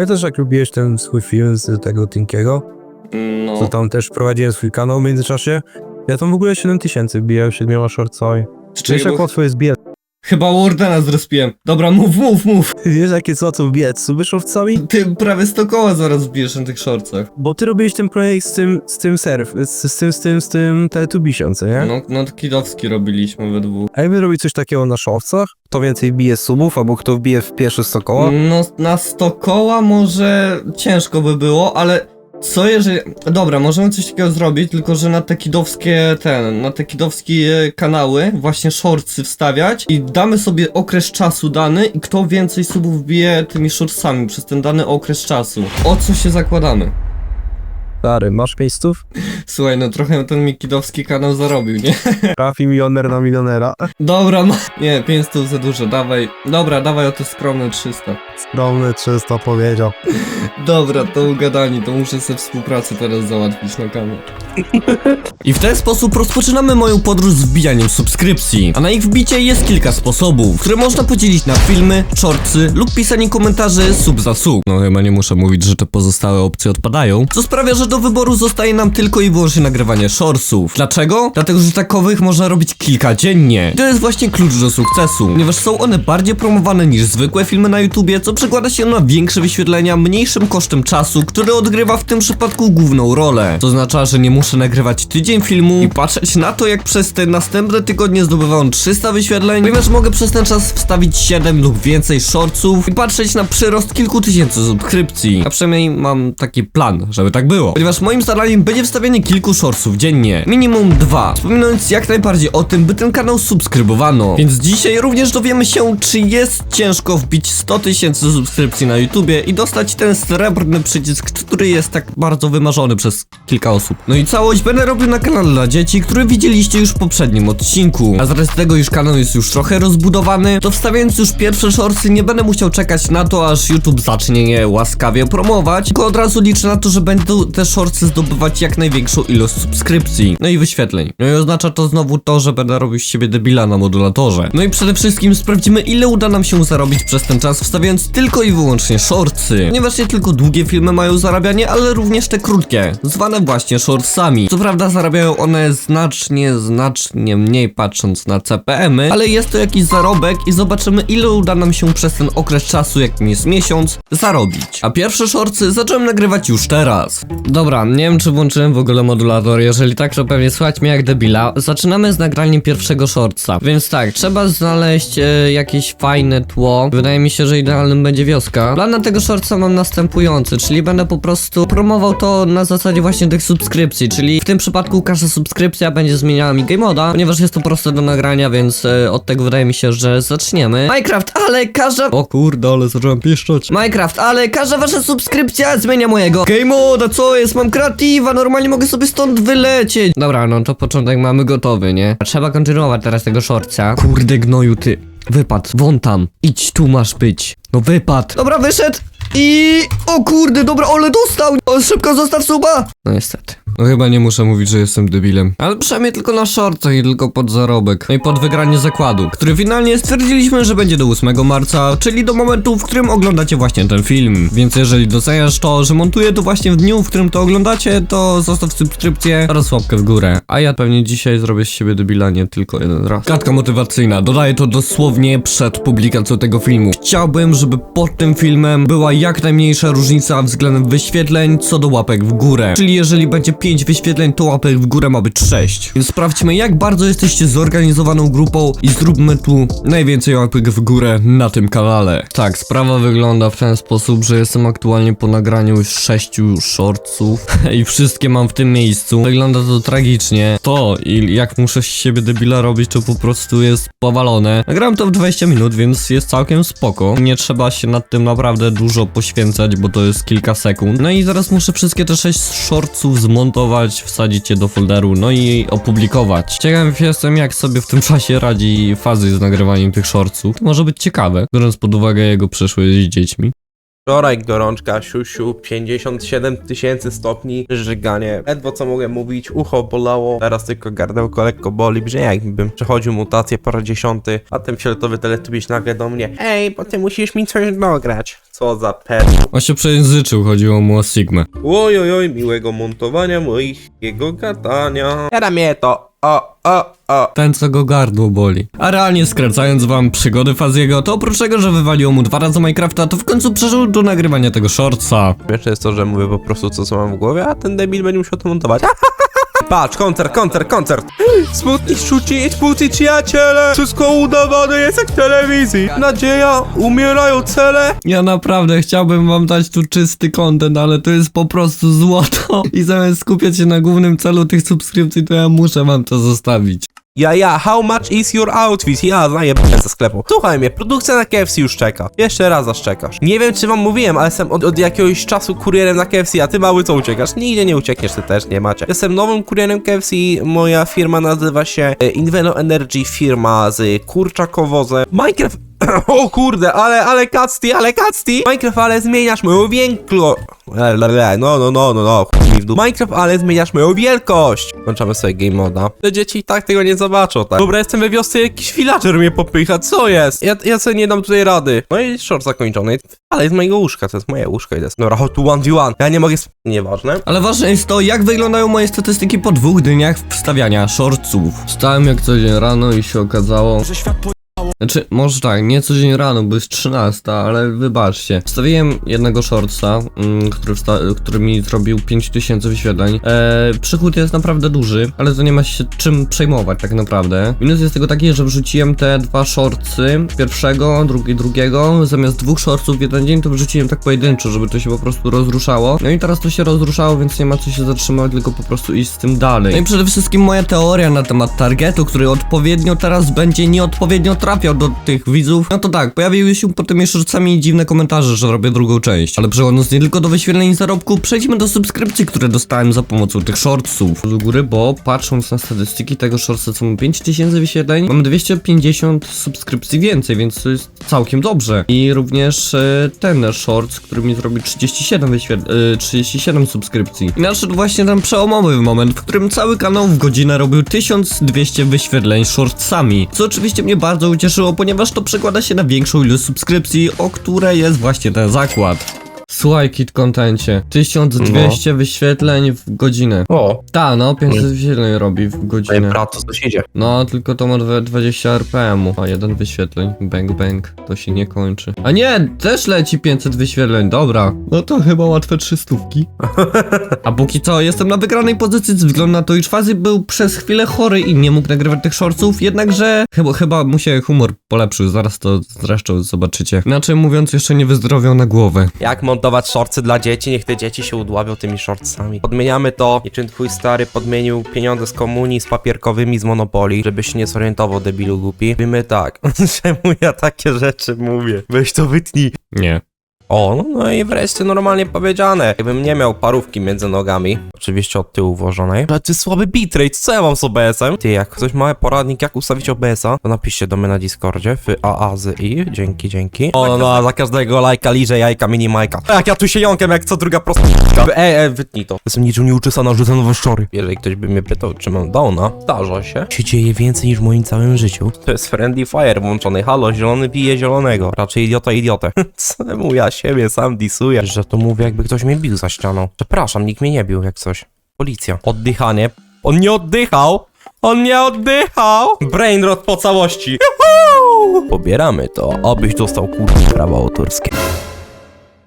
Ja też jak lubiłeś ten swój film z tego Tinkiego, to No. tam też prowadziłem swój kanał w międzyczasie. Ja tam w ogóle 7 tysięcy bijałem siedmioma shortsami. Wiesz jak łatwo jest biec? Chyba Wardena zrespiłem. Dobra, mów, mów, mów. Wiesz jakie co to biec z shortsami? Ty prawie 100 koła zaraz wbijesz na tych shortsach. Bo ty robiłeś ten projekt z tym, z tym surf, z, z tym, z tym, z tym Teletubbiesią, co nie? No, no Kidowski robiliśmy we dwóch. A jakby robić coś takiego na shortsach, kto więcej bije subów, albo kto wbije w pierwsze 100 koła? No, na 100 koła może ciężko by było, ale co jeżeli... Dobra, możemy coś takiego zrobić, tylko że na te kidowskie, ten, na te kidowskie kanały właśnie shortsy wstawiać i damy sobie okres czasu dany i kto więcej subów bije tymi shortsami przez ten dany okres czasu. O co się zakładamy? Stary, masz miejsców? Słuchaj, no trochę ten mi kidowski kanał zarobił, nie? Trafi milioner na milionera. Dobra, ma... Nie, 500 za dużo, dawaj. Dobra, dawaj o te skromne 300. Skromny 300 powiedział. Dobra, to ugadani, to muszę sobie współpracę teraz załatwić na kanał. I w ten sposób rozpoczynamy moją podróż z wbijaniem subskrypcji. A na ich wbicie jest kilka sposobów, które można podzielić na filmy, shortsy lub pisanie komentarzy sub za sub. No chyba nie muszę mówić, że te pozostałe opcje odpadają, co sprawia, że do wyboru zostaje nam tylko i wyłącznie nagrywanie shortsów. Dlaczego? Dlatego, że takowych można robić kilka dziennie. To jest właśnie klucz do sukcesu, ponieważ są one bardziej promowane niż zwykłe filmy na YouTubie, co przekłada się na większe wyświetlenia mniejszym kosztem czasu, który odgrywa w tym przypadku główną rolę. To oznacza, że nie muszę nagrywać tydzień filmu i patrzeć na to, jak przez te następne tygodnie zdobywa on 300 wyświetleń, ponieważ mogę przez ten czas wstawić 7 lub więcej shortsów i patrzeć na przyrost kilku tysięcy subskrypcji. A przynajmniej mam taki plan, żeby tak było. Ponieważ moim zadaniem będzie wstawianie kilku shortsów dziennie. Minimum dwa. Wspominając jak najbardziej o tym, by ten kanał subskrybowano. Więc dzisiaj również dowiemy się, czy jest ciężko wbić 100 tysięcy subskrypcji na YouTubie i dostać ten srebrny przycisk, który jest tak bardzo wymarzony przez kilka osób. No i całość będę robił na kanale dla dzieci, który widzieliście już w poprzednim odcinku. A z racji tego, iż kanał jest już trochę rozbudowany, to wstawiając już pierwsze shortsy nie będę musiał czekać na to, aż YouTube zacznie je łaskawie promować, tylko od razu liczę na to, że będą te shortsy zdobywać jak największą ilość subskrypcji, no i wyświetleń. No i oznacza to znowu to, że będę robił z siebie debila na modulatorze. No i przede wszystkim sprawdzimy, ile uda nam się zarobić przez ten czas, wstawiając tylko i wyłącznie shortsy. Ponieważ nie tylko długie filmy mają zarabianie, ale również te krótkie, zwane właśnie shortsami. Co prawda zarabiają one znacznie, znacznie mniej patrząc na CPM-y, ale jest to jakiś zarobek i zobaczymy, ile uda nam się przez ten okres czasu, jakim jest miesiąc, zarobić. A pierwsze shortsy zacząłem nagrywać już teraz. Dobra, nie wiem czy włączyłem w ogóle modulator, jeżeli tak to pewnie słychać mnie jak debila. Zaczynamy z nagraniem pierwszego shortsa, więc tak, trzeba znaleźć e, jakieś fajne tło. Wydaje mi się, że idealnym będzie wioska. Plan na tego shortsa mam następujący, czyli będę po prostu promował to na zasadzie właśnie tych subskrypcji, czyli w tym przypadku każda subskrypcja będzie zmieniała mi game moda, ponieważ jest to proste do nagrania, więc e, od tego wydaje mi się, że zaczniemy. Minecraft, ale każda... O kurde, ale zacząłem pieszczeć. Minecraft, ale każda wasza subskrypcja zmienia mojego game moda, co jest? Mam kreatywa, normalnie mogę sobie stąd wylecieć. Dobra, no to początek mamy gotowy, nie? Trzeba kontynuować teraz tego shortca. Kurde gnoju, ty. Wypad, won tam. Idź, tu masz być. No wypad. Dobra, wyszedł. I... O kurde, dobra, ole dostał! O, szybko zostaw suba! No niestety. No chyba nie muszę mówić, że jestem debilem. Ale przynajmniej tylko na shortach i tylko pod zarobek. No i pod wygranie zakładu, który finalnie stwierdziliśmy, że będzie do 8 marca, czyli do momentu, w którym oglądacie właśnie ten film. Więc jeżeli doceniasz to, że montuję to właśnie w dniu, w którym to oglądacie, to zostaw subskrypcję oraz łapkę w górę. A ja pewnie dzisiaj zrobię z siebie debila nie tylko jeden raz. Kartka motywacyjna. Dodaję to dosłownie przed publikacją tego filmu. Chciałbym, żeby pod tym filmem była jak najmniejsza różnica względem wyświetleń co do łapek w górę. Czyli jeżeli będzie 5 wyświetleń, to łapek w górę ma być 6. Więc sprawdźmy, jak bardzo jesteście zorganizowaną grupą i zróbmy tu najwięcej łapek w górę na tym kanale. Tak, sprawa wygląda w ten sposób, że jestem aktualnie po nagraniu już 6 shortsów i wszystkie mam w tym miejscu. Wygląda to tragicznie. To i jak muszę z siebie debila robić, to po prostu jest powalone. Nagrałem to w 20 minut, więc jest całkiem spoko. Nie trzeba się nad tym naprawdę dużo poświęcać, bo to jest kilka sekund. No i zaraz muszę wszystkie te 6 shortsów zmontować, wsadzić je do folderu, no i opublikować. Ciekaw jestem, jak sobie w tym czasie radzi fazy z nagrywaniem tych shortsów. To może być ciekawe, biorąc pod uwagę jego przyszłość z dziećmi. Wczoraj gorączka, siusiu, 57 tysięcy stopni, żyganie. Ledwo co mogę mówić, ucho bolało, teraz tylko gardełko lekko boli, brzmi jakbym przechodził mutację po raz dziesiąty, a ten fioletowy teletubiś nagle do mnie Ej, bo ty musisz mi coś dograć. Co za pet. On się przejęzyczył, chodziło mu o Sigmę. Oj, oj, oj, miłego montowania moich, jego gadania. Jada mnie to, o, o, o. Ten, co go gardło boli. A realnie skracając wam przygody Faziego, to oprócz tego, że wywaliło mu dwa razy Minecrafta, to w końcu przeżył do nagrywania tego shortsa. Śmieszne jest to, że mówię po prostu co, co mam w głowie, a ten debil będzie musiał to montować. Patrz, koncert, koncert, koncert. Smutni szczuci, smutni przyjaciele. Wszystko udawane jest jak w telewizji. Nadzieja, umierają cele. Ja naprawdę chciałbym wam dać tu czysty content, ale to jest po prostu złoto. I zamiast skupiać się na głównym celu tych subskrypcji, to ja muszę wam to zostawić. Ja, ja, how much is your outfit? Ja zajebę ze sklepu. Słuchaj mnie, produkcja na KFC już czeka. Jeszcze raz zaszczekasz. Nie wiem, czy wam mówiłem, ale jestem od, od jakiegoś czasu kurierem na KFC, a ty mały co uciekasz? Nigdzie nie uciekniesz, ty też nie macie. Jestem nowym kurierem KFC, moja firma nazywa się e, Inveno Energy, firma z kurczakowozem. Minecraft... O kurde, ale, ale Kacti, ale Kacti! Minecraft, ale zmieniasz moją więklo... Le, le, le, No, no, no, no, no, chuj w dół. Minecraft, ale zmieniasz moją wielkość! Włączamy sobie game moda. Te dzieci i tak tego nie zobaczą, tak? Dobra, jestem we wiosce, jakiś villager mnie popycha, co jest? Ja, ja sobie nie dam tutaj rady. No i short zakończony. Ale z mojego łóżka, to jest moje łóżko i to jest... Dobra, chodź tu 1v1. Ja nie mogę... sp- Nieważne. Ale ważne jest to, jak wyglądają moje statystyki po dwóch dniach wstawiania shortców. Wstałem jak co dzień rano i się okazało... Znaczy, może tak, nie co dzień rano, bo jest 13, ale wybaczcie. Wstawiłem jednego shortsa, mm, który, który mi zrobił 5000 wyświetleń. Eee, przychód jest naprawdę duży, ale to nie ma się czym przejmować tak naprawdę. Minus jest tego taki, że wrzuciłem te dwa shortsy, pierwszego, drugi, drugiego, zamiast dwóch shortsów w jeden dzień, to wrzuciłem tak pojedynczo, żeby to się po prostu rozruszało. No i teraz to się rozruszało, więc nie ma co się zatrzymać, tylko po prostu iść z tym dalej. No i przede wszystkim moja teoria na temat targetu, który odpowiednio teraz będzie nieodpowiednio trafiał do tych widzów. No to tak, pojawiły się pod tymi shortsami dziwne komentarze, że robię drugą część. Ale przechodząc nie tylko do wyświetleń i zarobku, przejdźmy do subskrypcji, które dostałem za pomocą tych shortsów. Do góry, bo patrząc na statystyki tego shortsa, co ma 5000 wyświetleń, mam 250 subskrypcji więcej, więc to jest całkiem dobrze. I również e, ten shorts, który mi zrobi 37 wyświetleń, e, 37 subskrypcji. I nadszedł właśnie ten przełomowy moment, w którym cały kanał w godzinę robił 1200 wyświetleń shortsami. Co oczywiście mnie bardzo ucieszyło, ponieważ to przekłada się na większą ilość subskrypcji, o które jest właśnie ten zakład. Słuchaj, Kit Contencie, 1200 wyświetleń w godzinę. O, Ta, no, 500 wyświetleń robi w godzinę. prato, co się idzie? No, tylko to ma dwa- 20 RPM. A jeden wyświetleń. Bang, bang. To się nie kończy. A nie, też leci 500 wyświetleń, dobra. No to chyba łatwe 300. A póki co, jestem na wygranej pozycji ze względu na to, iż Fazy był przez chwilę chory i nie mógł nagrywać tych shortsów, jednakże chyba, chyba mu się humor polepszył, zaraz to zresztą zobaczycie. Inaczej mówiąc, jeszcze nie wyzdrowiał na głowę. Jak montować shortsy dla dzieci? Niech te dzieci się udławią tymi shortsami. Podmieniamy to, niczym twój stary podmienił pieniądze z komunii z papierkowymi z Monopoli, żebyś się nie zorientował, debilu głupi. Mówimy tak. Czemu ja takie rzeczy mówię? Weź to wytnij. Nie. O, no, no i wreszcie normalnie powiedziane. Jakbym nie miał parówki między nogami, oczywiście od tyłu włożonej. Ale ty słaby bitrate, co ja mam z OBS-em? Ty, jak ktoś ma poradnik, jak ustawić OBS-a, to napiszcie do mnie na Discordzie, w A, A, Z, I. Dzięki, dzięki. O, no, za każdego lajka liże jajka, mini majka. Jak ja tu się jąkiem, jak co druga prosta. E, e, wytnij to. Jestem niczym nieuczesana, rzucę nowe szczory. Jeżeli ktoś by mnie pytał, czy mam downa, zdarza się. Się dzieje więcej niż w moim całym życiu. To jest Friendly Fire włączony. Halo, zielony bije zielonego. Raczej idiota idiotę. Czemu ja siebie sam disuję? Że to mówię, jakby ktoś mnie bił za ścianą. Przepraszam, nikt mnie nie bił, jak coś. Policja. Oddychanie. On nie oddychał! On nie oddychał! Brainrot po całości. Juhu! Pobieramy to, obyś dostał kurwa prawa autorskie.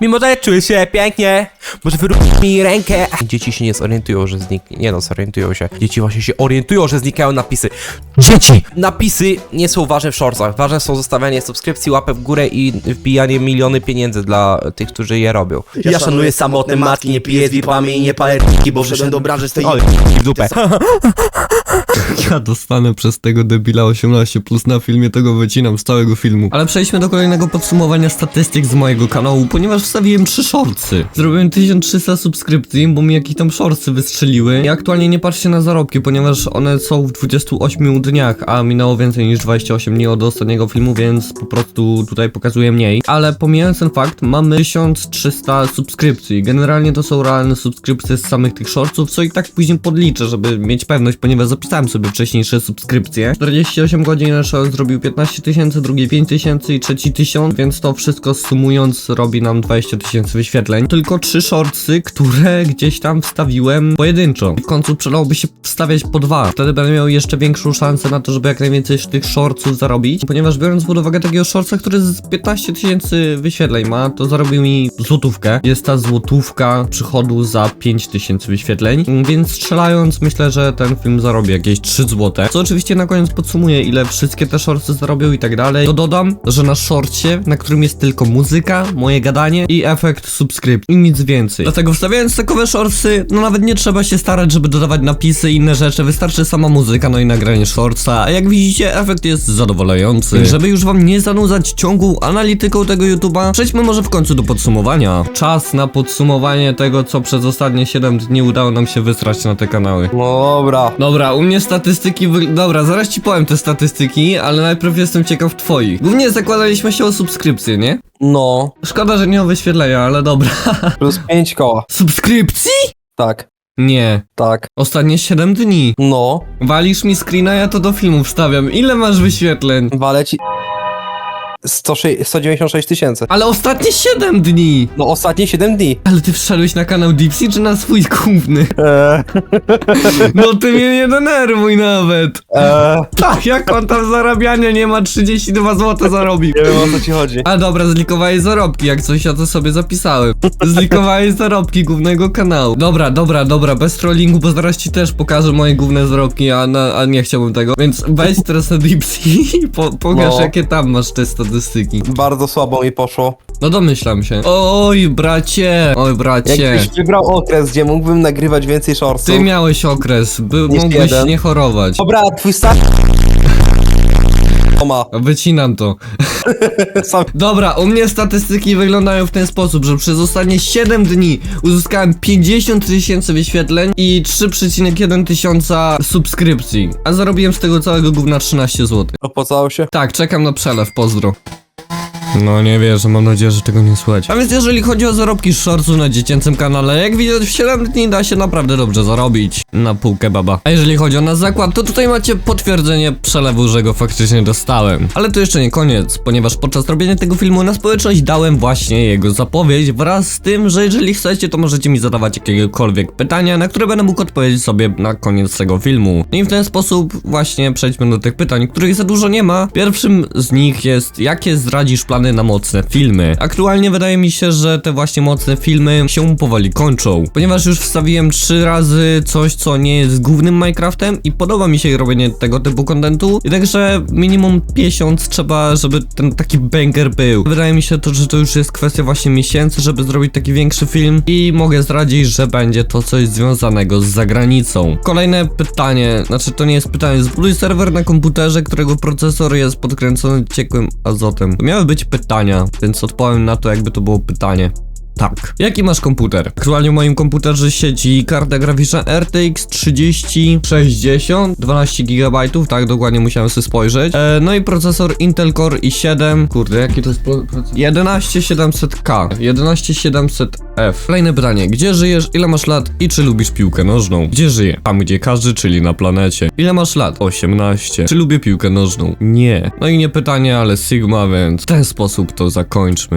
Mimo, że czuję się pięknie, może wyrób mi rękę. Dzieci się nie zorientują, że zniknie. Nie no, zorientują się. Dzieci właśnie się orientują, że znikają napisy. Dzieci! Napisy nie są ważne w shortsach. Ważne są zostawianie subskrypcji, łapę w górę i wbijanie miliony pieniędzy dla tych, którzy je robią. Ja szanuję samotne matki, nie piję z VIP-ami i nie palę bo wszedłem do branży z tej Oj, w dupę. Ja dostanę przez tego debila 18 plus na filmie, tego wycinam z całego filmu. Ale przejdźmy do kolejnego podsumowania statystyk z mojego kanału, ponieważ wstawiłem trzy shortsy. Zrobiłem 1300 subskrypcji, bo mi jakieś tam shortsy wystrzeliły. I aktualnie nie patrzcie na zarobki, ponieważ one są w 28 dniach, a minęło więcej niż 28 dni od ostatniego filmu, więc po prostu tutaj pokazuję mniej. Ale pomijając ten fakt, mamy 1300 subskrypcji. Generalnie to są realne subskrypcje z samych tych shortsów, co i tak później podliczę, żeby mieć pewność, ponieważ zapisałem sobie wcześniejsze subskrypcje. 48 godzin short zrobił 15 tysięcy, drugi 5 tysięcy i trzeci 1000, więc to wszystko sumując robi nam 20 tysięcy wyświetleń. Tylko trzy shortsy, które gdzieś tam wstawiłem pojedynczo. W końcu przydałoby się wstawiać po dwa. Wtedy będę miał jeszcze większą szansę na to, żeby jak najwięcej tych shortsów zarobić. Ponieważ biorąc pod uwagę takiego shortsa, który z 15 tysięcy wyświetleń ma, to zarobił mi złotówkę. Jest ta złotówka przychodu za 5 tysięcy wyświetleń. Więc strzelając, myślę, że ten film zarobi jakieś 3 złote. Co oczywiście na koniec podsumuję, ile wszystkie te shortsy zarobią i tak dalej. To dodam, że na shortcie, na którym jest tylko muzyka, moje gadanie i efekt subskrypcji i nic więcej. Dlatego wstawiając takowe shortsy, no nawet nie trzeba się starać, żeby dodawać napisy i inne rzeczy, wystarczy sama muzyka, no i nagranie shortsa, a jak widzicie, efekt jest zadowalający. Żeby już wam nie zanudzać ciągłą analityką tego YouTube'a, przejdźmy może w końcu do podsumowania. Czas na podsumowanie tego, co przez ostatnie 7 dni udało nam się wysrać na te kanały. No dobra. Dobra, u mnie statystyki wy... Dobra, zaraz ci powiem te statystyki, ale najpierw jestem ciekaw twoich. Głównie zakładaliśmy się o subskrypcję, nie? No, Szkoda, że nie o wyświetlenia, ale dobra. plus 5 koła. Subskrypcji? Tak, Nie. tak. Ostatnie 7 dni. No, Walisz mi screena, ja to do filmu wstawiam. Ile masz wyświetleń? wale ci... 106 196 tysięcy. Ale ostatnie 7 dni! No ostatnie 7 dni. Ale ty wszedłeś na kanał Dipsy czy na swój główny? Eee, No ty mnie nie denerwuj nawet. eee, Tak, jak on tam zarabiania nie ma 32 zł zarobił. nie wiem o co ci chodzi. A dobra, zlikowałeś zarobki, jak coś ja to sobie zapisałem. Zlikowałeś zarobki głównego kanału. Dobra, dobra, dobra, bez trollingu, bo zaraz ci też pokażę moje główne zarobki, a, na, a nie chciałbym tego. Więc weź teraz na Dipsy i po, pokaż No. jakie tam masz te statystyki. Bardzo słabo mi poszło. No domyślam się. Oj, bracie! Oj, bracie! Jakbyś wybrał okres, gdzie mógłbym nagrywać więcej shortsów. Ty miałeś okres, by, Niż mógłbyś jeden. nie chorować. Dobra, twój stary... Wycinam to. Sam... Dobra, u mnie statystyki wyglądają w ten sposób, że przez ostatnie 7 dni uzyskałem 50 tysięcy wyświetleń i 3,1 tysiąca subskrypcji. A zarobiłem z tego całego gówna 13 zł. Opłacało się? Tak, czekam na przelew, pozdro. No nie wierzę, mam nadzieję, że tego nie słychać. A więc jeżeli chodzi o zarobki z shortsu na dziecięcym kanale, jak widać w 7 dni da się naprawdę dobrze zarobić na półkę baba. A jeżeli chodzi o nasz zakład, to tutaj macie potwierdzenie przelewu, że go faktycznie dostałem. Ale to jeszcze nie koniec, ponieważ podczas robienia tego filmu na społeczność dałem właśnie jego zapowiedź wraz z tym, że jeżeli chcecie, to możecie mi zadawać jakiekolwiek pytania, na które będę mógł odpowiedzieć sobie na koniec tego filmu. No i w ten sposób właśnie przejdźmy do tych pytań, których za dużo nie ma. Pierwszym z nich jest, jakie zdradzisz plany na mocne filmy? Aktualnie wydaje mi się, że te właśnie mocne filmy się powoli kończą, ponieważ już wstawiłem trzy razy coś, co nie jest głównym Minecraftem i podoba mi się robienie tego typu kontentu, i także minimum miesiąc trzeba, żeby ten taki banger był. Wydaje mi się to, że to już jest kwestia właśnie miesięcy, żeby zrobić taki większy film i mogę zdradzić, że będzie to coś związanego z zagranicą. Kolejne pytanie, znaczy to nie jest pytanie, zbuduj serwer na komputerze, którego procesor jest podkręcony ciekłym azotem. To miały być pytania, więc odpowiem na to, jakby to było pytanie. Tak. Jaki masz komputer? Aktualnie w moim komputerze siedzi karta graficzna RTX 3060, 12 GB, tak dokładnie musiałem sobie spojrzeć. E, no i procesor Intel Core i7, kurde, jaki to jest pro- procesor? 11700K, 11700F. Kolejne pytanie, gdzie żyjesz, ile masz lat i czy lubisz piłkę nożną? Gdzie żyję? Tam gdzie każdy, czyli na planecie. Ile masz lat? 18. Czy lubię piłkę nożną? Nie. No i nie pytanie, ale Sigma, więc w ten sposób to zakończmy.